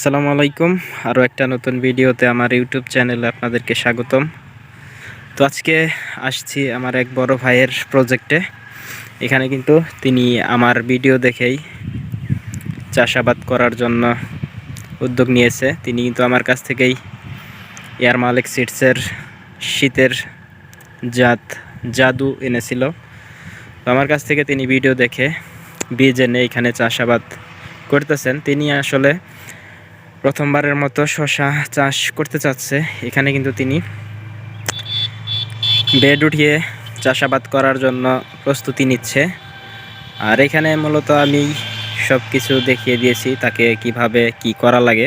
আসসালামু আলাইকুম। আরও একটা নতুন ভিডিওতে আমার ইউটিউব চ্যানেলে আপনাদেরকে স্বাগতম। তো আজকে আসছি আমার এক বড় ভাইয়ের প্রজেক্টে এখানে কিন্তু তিনি আমার ভিডিও দেখেই চাষাবাদ করার জন্য উদ্যোগ নিয়েছে। তিনি কিন্তু আমার কাছ থেকেই এয়ার মালিক সিটসের শীতের জাত জাদু এনেছিল। তো আমার কাছ থেকে তিনি ভিডিও দেখে বীজ এনে এখানে চাষাবাদ করতেছেন। তিনি আসলে প্রথমবারের মতো শশা চাষ করতে চাচ্ছে। এখানে কিন্তু তিনি বেড উঠিয়ে চাষাবাদ করার জন্য প্রস্তুতি নিচ্ছে। আর এখানে মূলত আমি সব কিছু দেখিয়ে দিয়েছি, তাকে কীভাবে কি করা লাগে।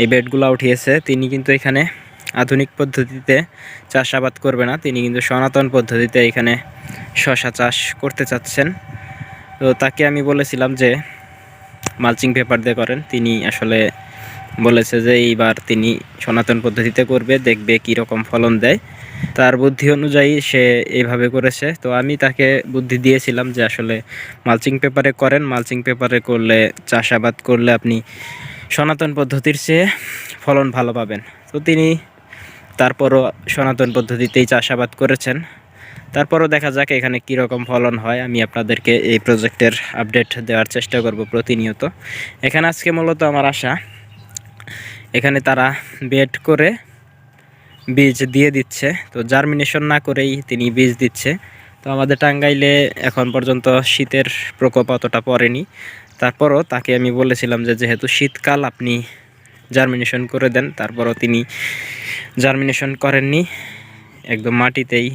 এই বেডগুলো উঠিয়েছে। তিনি কিন্তু এখানে আধুনিক পদ্ধতিতে চাষাবাদ করবে না। তিনি কিন্তু সনাতন পদ্ধতিতে এখানে শশা চাষ করতে চাচ্ছেন। তো তাকে আমি বলেছিলাম যে মালচিং পেপার দিয়ে করেন। তিনি আসলে বলেছে যে এইবার তিনি সনাতন পদ্ধতিতে করবে, দেখবে কি রকম ফলন দেয়। তার বুদ্ধি অনুযায়ী সে এইভাবে করেছে। তো আমি তাকে বুদ্ধি দিয়েছিলাম যে আসলে মালচিং পেপারে করেন। মালচিং পেপারে করলে, চাষাবাদ করলে আপনি সনাতন পদ্ধতির চেয়ে ফলন ভালো পাবেন। তো তিনি তারপরও সনাতন পদ্ধতিতেই চাষাবাদ করেছেন। তারপরও দেখা যাক এখানে কীরকম ফলন হয়। আমি আপনাদেরকে এই প্রজেক্টের আপডেট দেওয়ার চেষ্টা করব প্রতিনিয়ত। এখানে আজকে মূলত আমার আশা এখানে তারা বেড করে বীজ দিয়ে দিচ্ছে। তো জার্মিনেশন না করেই তিনি বীজ দিচ্ছে। তো আমাদের টাঙ্গাইলে এখন পর্যন্ত শীতের প্রকোপ অতটা পড়েনি। তারপরও তাকে আমি বলেছিলাম যে যেহেতু শীতকাল, আপনি জার্মিনেশন করে দেন। তারপরও তিনি জার্মিনেশন করেননি। একদম মাটিতেই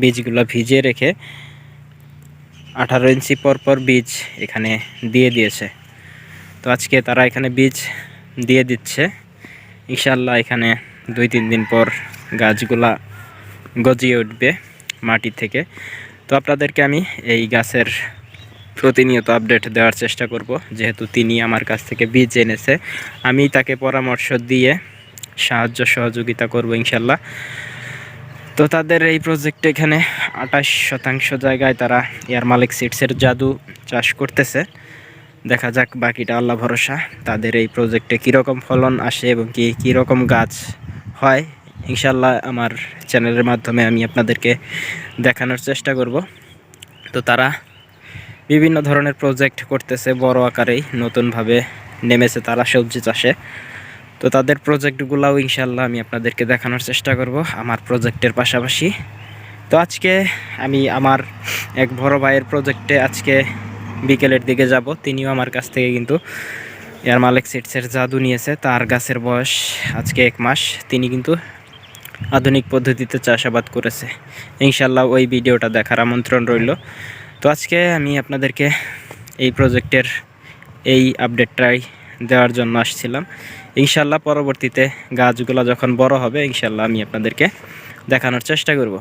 বীজগুলো ভিজিয়ে রেখে আঠারো ইঞ্চি পর পর বীজ এখানে দিয়ে দিয়েছে। তো আজকে তারা এখানে বীজ দিয়ে দিচ্ছে। ইনশাল্লাহ এখানে দুই তিন দিন পর গাছগুলা গজিয়ে উঠবে মাটি থেকে। তো আপনাদেরকে আমি এই গাছের প্রতিনিয়ত আপডেট দেওয়ার চেষ্টা করব, যেহেতু তিনি আমার কাছ থেকে বীজ এনেছে। আমি তাকে পরামর্শ দিয়ে সাহায্য সহযোগিতা করব ইনশাল্লাহ তো তাদের এই প্রজেক্টে এখানে আঠাশ শতাংশ জায়গায় তারা এয়ার মালিক সিটসের জাদু চাষ করতেছে। দেখা যাক বাকিটা, আল্লাহ ভরসা, তাদের এই প্রজেক্টে কীরকম ফলন আসে এবং কি কীরকম গাছ হয় ইনশাল্লাহ আমার চ্যানেলের মাধ্যমে আমি আপনাদেরকে দেখানোর চেষ্টা করব। তো তারা বিভিন্ন ধরনের প্রজেক্ট করতেছে, বড় আকারেই নতুনভাবে নেমেছে তারা সবজি চাষে। তো তাদের প্রজেক্টগুলোও ইনশাল্লাহ আমি আপনাদেরকে দেখানোর চেষ্টা করব, আমার প্রজেক্টের পাশাপাশি। তো আজকে আমি আমার এক বড় ভাইয়ের প্রজেক্টে আজকে বিকেলের দিকে যাব। তিনিও আমার কাছ থেকে কিন্তু এয়ার মালিক সিটসের জাদু নিয়েছে। তার গাছের বয়স আজকে এক মাস। তিনি কিন্তু আধুনিক পদ্ধতিতে চাষাবাদ করেছে। ইনশাল্লাহ ওই ভিডিওটা দেখার আমন্ত্রণ রইল। তো আজকে আমি আপনাদেরকে এই প্রজেক্টের এই আপডেটটাই দেওয়ার জন্য আসছিলাম। ইনশাল্লাহ পরবর্তীতে গাছগুলো যখন বড় হবে ইনশাল্লাহ আমি আপনাদেরকে দেখানোর চেষ্টা করব।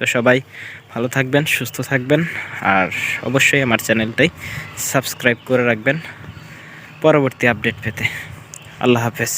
তো সবাই ভালো থাকবেন, সুস্থ থাকবেন আর অবশ্যই আমার চ্যানেলটাই সাবস্ক্রাইব করে রাখবেন। পরবর্তী আপডেট পেতে। আল্লাহ হাফেজ।